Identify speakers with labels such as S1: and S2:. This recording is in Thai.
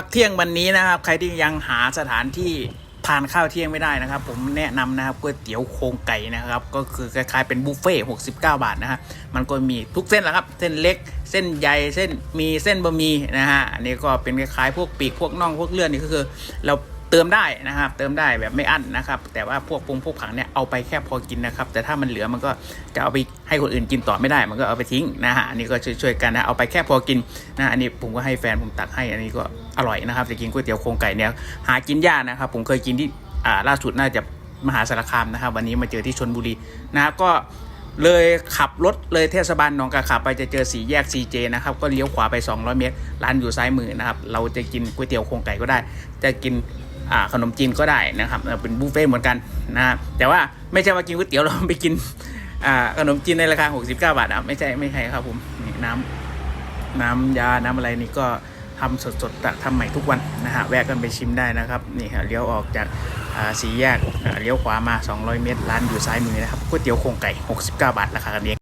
S1: พักเที่ยงวันนี้นะครับ ใครที่ยังหาสถานที่ทานข้าวเที่ยงไม่ได้นะครับ ผมแนะนำนะครับก๋วยเตี๋ยวโครงไก่นะครับ ก็คือคล้ายๆเป็นบุฟเฟ่ต์69 บาทนะฮะมันก็มีทุกเส้นแหละครับ เส้นเล็กเส้นใหญ่เส้นมีเส้นบะหมี่นะฮะอันนี้ก็เป็นคล้ายๆพวกปีกพวกน่องพวกเลือดนี่ก็คือเรา เติมได้นะครับ เติมได้แบบไม่อั้นนะครับ แต่ว่าพวกปรุงพวกผังเนี่ยเอาไปแค่พอกินนะครับ แต่ถ้ามันเหลือมันก็จะเอาไปให้คนอื่นกินต่อไม่ได้ มันก็เอาไปทิ้งนะฮะอันนี้ก็ช่วยๆกันนะเอาไปแค่พอกินนะอันนี้ผมก็ให้แฟนผมตักให้ อันนี้ก็อร่อยนะครับจะกินก๋วยเตี๋ยวโครงไก่เนี่ยหากินยากนะครับ ผมเคยกินที่อ่าล่าสุดน่าจะมหาสารคามนะครับ วันนี้มาเจอที่ชนบุรีนะครับก็เลยขับรถเลยเทศบาลหนองกาขับไปจะเจอสีแยก CJ นะครับ ก็เลี้ยวขวาไป 200 เมตร ร้านอยู่ซ้ายมือนะครับ เราจะกินก๋วยเตี๋ยวโครงไก่ก็ได้ จะกิน ขนมจีนก็ได้นะครับเป็นบุฟเฟ่ต์เหมือนกันนะแต่ว่าไม่ใช่ว่ากินก๋วยเตี๋ยวเราไปกินขนมจีนในราคา 69 บาทนะไม่ใช่ไม่ใช่ครับผมนี่น้ำน้ำยาน้ำอะไรนี่ก็ทำสดๆทำใหม่ทุกวันนะฮะแวะกันไปชิมได้นะครับนี่ครับเลี้ยวออกจากสีแยกเลี้ยวขวามา 200 เมตรร้านอยู่ซ้ายมือนะครับก๋วยเตี๋ยวโครงไก่ 69 บาทราคากันเอง